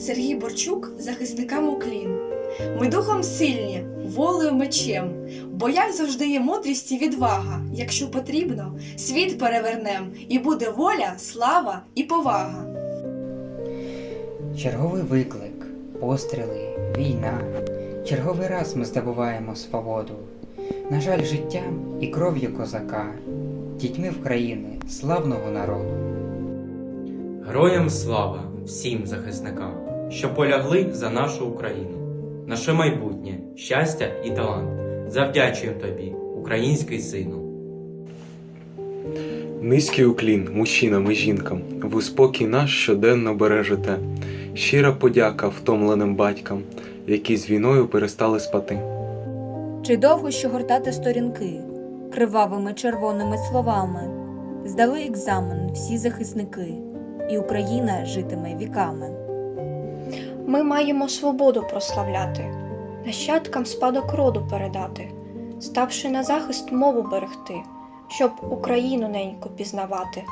Сергій Борчук захисникам уклін. Ми духом сильні, волею мечем, бо як завжди є мудрість і відвага. Якщо потрібно, світ перевернем, і буде воля, слава і повага. Черговий виклик, постріли, війна. Черговий раз ми здобуваємо свободу. На жаль, життям і кров'ю козака, дітьми України, славного народу. Героям слава всім захисникам, що полягли за нашу Україну, наше майбутнє, щастя і талант. Завдячуємо тобі, український сину. Низький уклін мужчинам і жінкам, ви спокій наш щоденно бережете. Щира подяка втомленим батькам, які з війною перестали спати. Чи довго ще гортати сторінки кривавими червоними словами? Здали екзамен всі захисники, і Україна житиме віками. Ми маємо свободу прославляти, нащадкам спадок роду передати, ставши на захист мову берегти, щоб Україну неньку пізнавати.